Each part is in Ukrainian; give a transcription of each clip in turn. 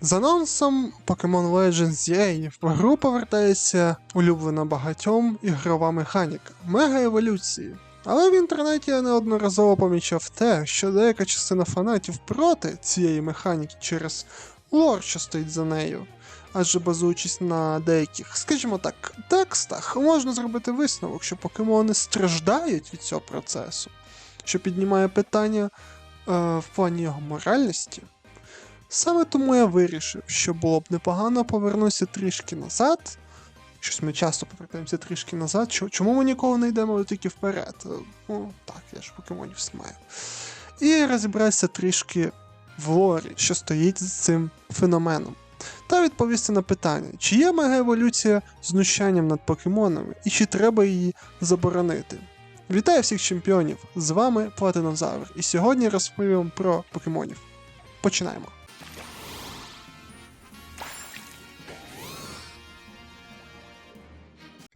За анонсом Pokemon Legends EA в гру повертається улюблена багатьом ігрова механіка мега еволюції. Але в інтернеті я неодноразово помічав те, що деяка частина фанатів проти цієї механіки через лор, що стоїть за нею. Адже базуючись на деяких, скажімо так, текстах, можна зробити висновок, що покемони страждають від цього процесу, що піднімає питання е, в плані його моральності. Саме тому я вирішив, що було б непогано повернутися трішки назад. Щось ми часто повертаємося трішки назад. Чому ми ніколи не йдемо тільки вперед? Ну, так, я ж покемонів знімаю. І розібратися трішки в лорі, що стоїть з цим феноменом. Та відповісти на питання, чи є мегаеволюція знущанням над покемонами і чи треба її заборонити. Вітаю всіх чемпіонів! З вами Платинозавр, і сьогодні розповім про покемонів. Починаємо.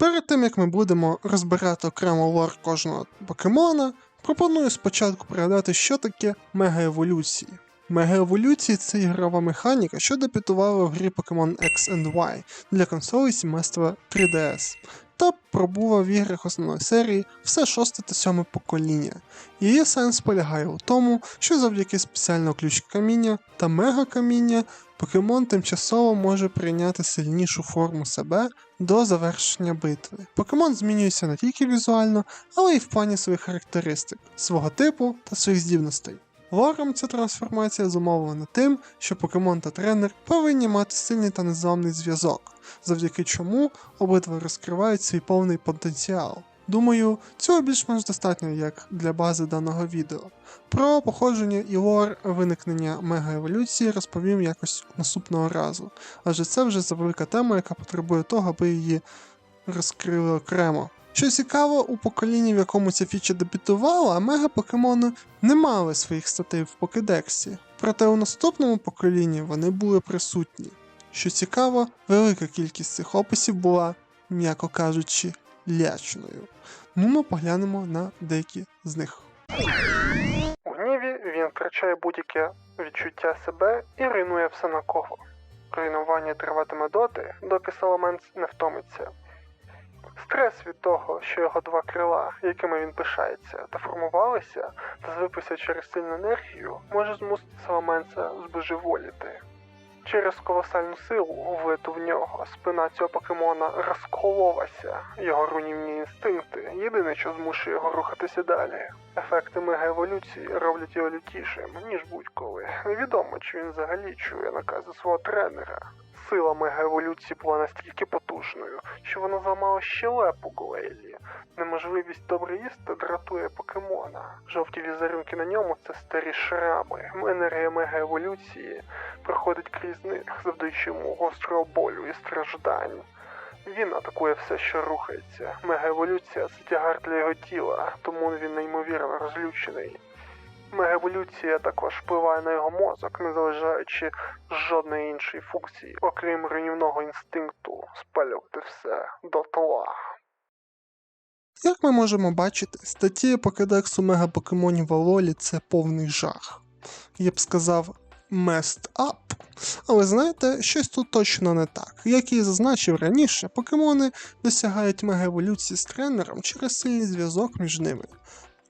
Перед тим як ми будемо розбирати окремо лор кожного покемона, пропоную спочатку пригадати, що таке мегаеволюції. Мегаеволюції це ігрова механіка, що дебютувала в грі Pokemon X and Y для консолей сімейства 3DS та пробула в іграх основної серії все шосте та сьоме покоління. Її сенс полягає у тому, що завдяки спеціального ключ каміння та мегакаміння покемон тимчасово може прийняти сильнішу форму себе до завершення битви. Покемон змінюється не тільки візуально, але й в плані своїх характеристик, свого типу та своїх здібностей. Лором ця трансформація зумовлена тим, що покемон та тренер повинні мати сильний та незламний зв'язок, завдяки чому обидва розкривають свій повний потенціал. Думаю, цього більш-менш достатньо як для бази даного відео. Про походження і лор виникнення мегаеволюції розповім якось наступного разу, адже це вже завелика тема, яка потребує того, аби її розкрили окремо. Що цікаво, у поколінні, в якому ця фіча дебютувала, мега-покемони не мали своїх статей в покедексі, проте у наступному поколінні вони були присутні. Що цікаво, велика кількість цих описів була, м'яко кажучи, лячною. Ну ми поглянемо на деякі з них. У гніві він втрачає будь-яке відчуття себе і руйнує все навколо. Руйнування триватиме доти, доки Саламенс не втомиться. Стрес від того, що його два крила, якими він пишається, та формувалися та звипися через сильну енергію, може змусити Саламенса збожеволіти. Через колосальну силу, влиту в нього, спина цього покемона розкололася. Його руйнівні інстинкти єдине, що змушує його рухатися далі. Ефекти мегаеволюції роблять його лютішим, ніж будь-коли. Невідомо, чи він взагалі чує накази свого тренера. Сила мегаеволюції була настільки потужною, що вона зламала щелепу Глейлі. Неможливість добре їсти дратує покемона. Жовті візерунки на ньому це старі шрами. Енергія мегаеволюції проходить крізь них, завдаючи йому гострого болю і страждань. Він атакує все, що рухається. Мегаеволюція це тягар для його тіла, тому він неймовірно розлючений. Мегаеволюція також впливає на його мозок, не залишаючи жодної іншої функції, окрім руйнівного інстинкту спалювати все дотла. Як ми можемо бачити, статті покедексу мегапокемонів Алолі це повний жах. Я б сказав, messed up. Але знаєте, щось тут точно не так. Як і зазначив раніше, покемони досягають мегаеволюції з тренером через сильний зв'язок між ними.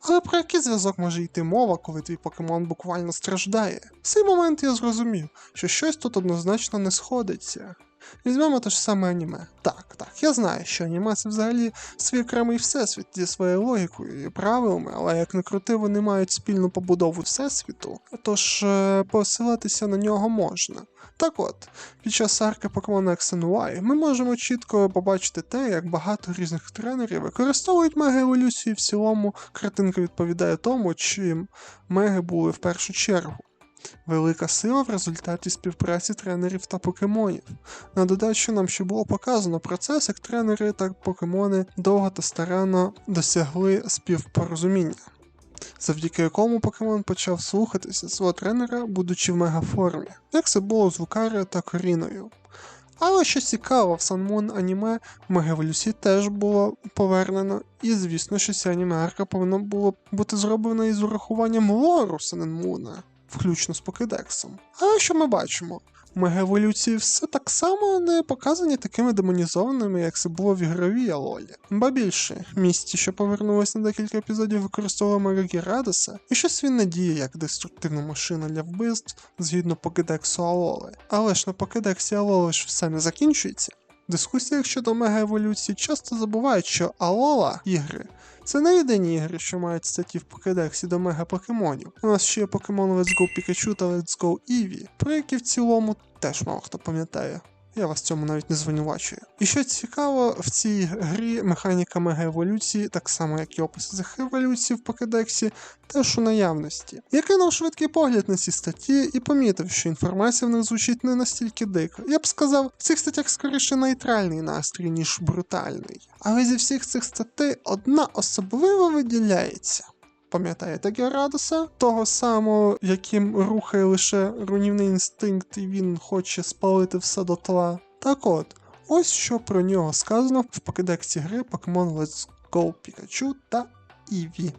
Але про який зв'язок може йти мова, коли твій покемон буквально страждає? В цей момент я зрозумів, що щось тут однозначно не сходиться. Візьмемо те ж саме аніме. Так, так, я знаю, що аніме це взагалі свій окремий всесвіт зі своєю логікою і правилами, але як не крути, вони мають спільну побудову всесвіту, тож е, посилатися на нього можна. Так от, під час арки Pokemon X and Y ми можемо чітко побачити те, як багато різних тренерів використовують мегаеволюцію в цілому картинка відповідає тому, чим меги були в першу чергу. Велика сила в результаті співпраці тренерів та покемонів. На додачу нам ще було показано процес, як тренери та покемони довго та старанно досягли співпорозуміння, завдяки якому покемон почав слухатися свого тренера, будучи в мегаформі, як це було з Лукаріо та Коріною. Але що цікаво, в Санмун аніме Мегаволюсі теж було повернено, і звісно, що ця аніме арка повинна було бути зроблена із урахуванням лору Саненмуна включно з покедексом. Але що ми бачимо? мегаеволюції все так само не показані такими демонізованими, як це було в ігровій Алолі. Ба більше, місті, що повернулось на декілька епізодів, використовував Мегагірадоса, і щось він не діє як деструктивна машина для вбивств згідно покедексу Алоли. Але ж на покедексі Алоли ж все не закінчується. Дискусіях щодо мегаеволюції часто забувають, що Алола ігри це не єдині ігри, що мають статті в покедексі до мега-покемонів. У нас ще є покемон Let's Go Pikachu та Let's Go Eevee, про які в цілому теж мало хто пам'ятає. Я вас цьому навіть не звинувачую. І що цікаво, в цій грі механіка мегаеволюції, так само як і опис цих еволюцій в покедексі, теж у наявності. Я кинув швидкий погляд на ці статті і помітив, що інформація в них звучить не настільки дико. Я б сказав, в цих статтях скоріше нейтральний настрій, ніж брутальний. Але зі всіх цих статей одна особливо виділяється. Пам'ятаєте Герадоса? Того самого, яким рухає лише руйнівний інстинкт, і він хоче спалити все дотла. Так от, ось що про нього сказано в покидексі гри Pokemon Let's Go Pikachu та Eevee.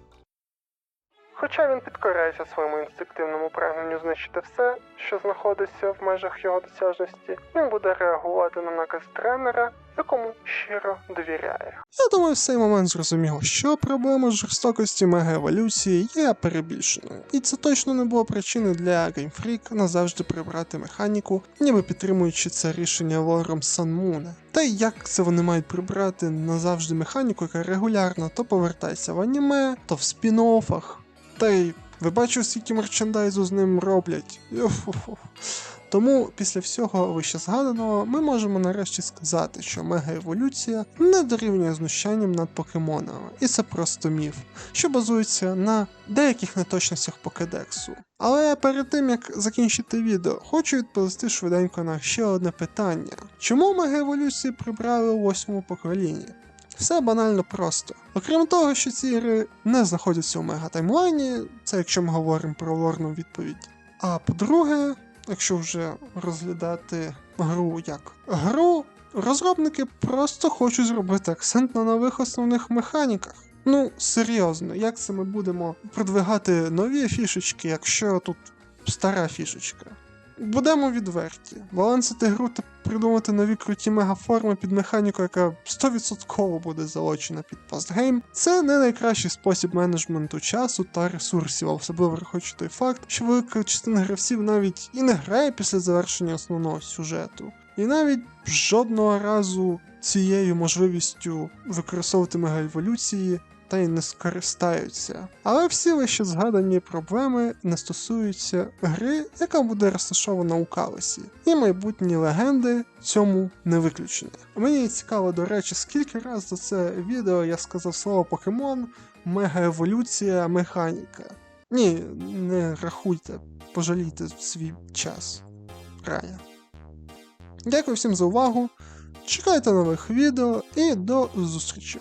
Хоча він підкоряється своєму інстинктивному прагненню знищити все, що знаходиться в межах його досяжності, він буде реагувати на наказ тренера, якому щиро довіряє. Я думаю, в цей момент зрозуміло, що проблема жорстокості мегаеволюції є перебільшеною, і це точно не було причиною для Game Freak назавжди прибрати механіку, ніби підтримуючи це рішення лором Санмуна. Та й як це вони мають прибрати назавжди механіку, яка регулярно то повертається в аніме, то в спін-оффах. Та ви бачили, скільки мерчендайзу з ним роблять. Тому після всього вище згаданого ми можемо нарешті сказати, що мегаеволюція не дорівнює знущанням над покемонами, і це просто міф, що базується на деяких неточностях покедексу. Але перед тим як закінчити відео, хочу відповісти швиденько на ще одне питання: чому мегаеволюції прибрали у восьмому поколінні? Все банально просто. Окрім того, що ці ігри не знаходяться у мега-таймлайні, це якщо ми говоримо про лорну відповідь. А по-друге, якщо вже розглядати гру як гру, розробники просто хочуть зробити акцент на нових основних механіках. Ну, серйозно, як це ми будемо продвигати нові фішечки, якщо тут стара фішечка? Будемо відверті. Балансити гру та придумати нові круті мегаформи під механіку, яка 100% буде залочена під постгейм, це не найкращий спосіб менеджменту часу та ресурсів, особливо враховуючи той факт, що велика частина гравців навіть і не грає після завершення основного сюжету. І навіть жодного разу цією можливістю використовувати мегаеволюції та й не скористаються. Але всі вище згадані проблеми не стосуються гри, яка буде розташована у Калесі, і майбутні легенди цьому не виключення. Мені цікаво, до речі, скільки разів за це відео я сказав слово покемон, мегаеволюція, механіка. Ні, не рахуйте, пожалійте свій час. Реально. Дякую всім за увагу. Чекайте нових відео і до зустрічі!